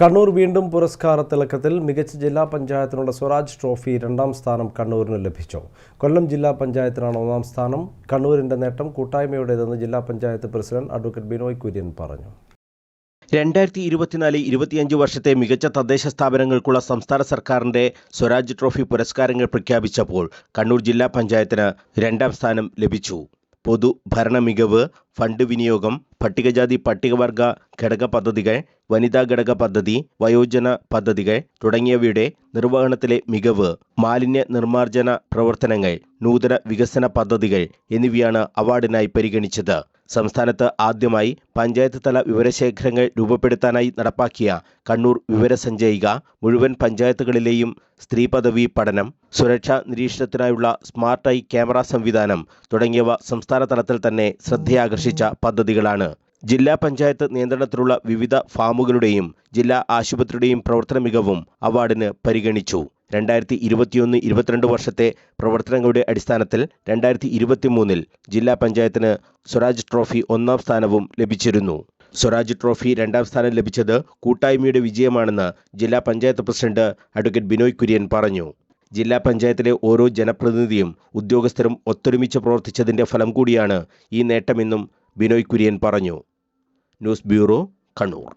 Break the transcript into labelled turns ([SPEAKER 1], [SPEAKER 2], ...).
[SPEAKER 1] കണ്ണൂർ വീണ്ടും പുരസ്കാര തിളക്കത്തിൽ മികച്ച ജില്ലാ പഞ്ചായത്തിനുള്ള സ്വരാജ് ട്രോഫി രണ്ടാം സ്ഥാനം കണ്ണൂരിന് ലഭിച്ചു. കൊല്ലം ജില്ലാ പഞ്ചായത്തിനാണ് ഒന്നാം സ്ഥാനം. കണ്ണൂരിന്റെ നേട്ടം കൂട്ടായ്മയുടേതെന്ന് ജില്ലാ പഞ്ചായത്ത് പ്രസിഡന്റ് അഡ്വക്കേറ്റ് ബിനോയ് കുര്യൻ പറഞ്ഞു.
[SPEAKER 2] രണ്ടായിരത്തി ഇരുപത്തിനാല് ഇരുപത്തിയഞ്ച് വർഷത്തെ മികച്ച തദ്ദേശ സ്ഥാപനങ്ങൾക്കുള്ള സംസ്ഥാന സർക്കാരിന്റെ സ്വരാജ് ട്രോഫി പുരസ്കാരങ്ങൾ പ്രഖ്യാപിച്ചപ്പോൾ കണ്ണൂർ ജില്ലാ പഞ്ചായത്തിന് രണ്ടാം സ്ഥാനം ലഭിച്ചു. പൊതു ഭരണ മികവ് ഫണ്ട് വിനിയോഗം പട്ടികജാതി പട്ടികവർഗ ഘടക പദ്ധതികൾ വനിതാ ഘടക പദ്ധതി വയോജന പദ്ധതികൾ തുടങ്ങിയവയുടെ നിർവഹണത്തിലെ മികവ് മാലിന്യ നിർമ്മാർജന പ്രവർത്തനങ്ങൾ നൂതന വികസന പദ്ധതികൾ എന്നിവയാണ് അവാർഡിനായി പരിഗണിച്ചത്. സംസ്ഥാനത്ത് ആദ്യമായി പഞ്ചായത്ത് തല വിവരശേഖരങ്ങൾ രൂപപ്പെടുത്താനായി നടപ്പാക്കിയ കണ്ണൂർ വിവരസഞ്ചയിക മുഴുവൻ പഞ്ചായത്തുകളിലെയും സ്ത്രീ പദവി പഠനം സുരക്ഷാ നിരീക്ഷണത്തിനായുള്ള സ്മാർട്ട് ഐ ക്യാമറ സംവിധാനം തുടങ്ങിയവ സംസ്ഥാന തലത്തിൽ തന്നെ ശ്രദ്ധയാകർഷിച്ച പദ്ധതികളാണ്. ജില്ലാ പഞ്ചായത്ത് നിയന്ത്രണത്തിലുള്ള വിവിധ ഫാമുകളുടെയും ജില്ലാ ആശുപത്രിയുടെയും പ്രവർത്തന മികവും അവാർഡിന് പരിഗണിച്ചു. രണ്ടായിരത്തി ഇരുപത്തിയൊന്ന് ഇരുപത്തിരണ്ട് വർഷത്തെ പ്രവർത്തനങ്ങളുടെ അടിസ്ഥാനത്തിൽ രണ്ടായിരത്തി ഇരുപത്തിമൂന്നിൽ ജില്ലാ പഞ്ചായത്തിന് സ്വരാജ് ട്രോഫി ഒന്നാം സ്ഥാനവും ലഭിച്ചിരുന്നു. സ്വരാജ് ട്രോഫി രണ്ടാം സ്ഥാനം ലഭിച്ചത് കൂട്ടായ്മയുടെ വിജയമാണെന്ന് ജില്ലാ പഞ്ചായത്ത് പ്രസിഡന്റ് അഡ്വക്കേറ്റ് ബിനോയ് കുര്യൻ പറഞ്ഞു. ജില്ലാ പഞ്ചായത്തിലെ ഓരോ ജനപ്രതിനിധിയും ഉദ്യോഗസ്ഥരും ഒത്തൊരുമിച്ച് പ്രവർത്തിച്ചതിന്റെ ഫലം കൂടിയാണ് ഈ നേട്ടമെന്നും ബിനോയ് കുര്യൻ പറഞ്ഞു. News bureau Kannur.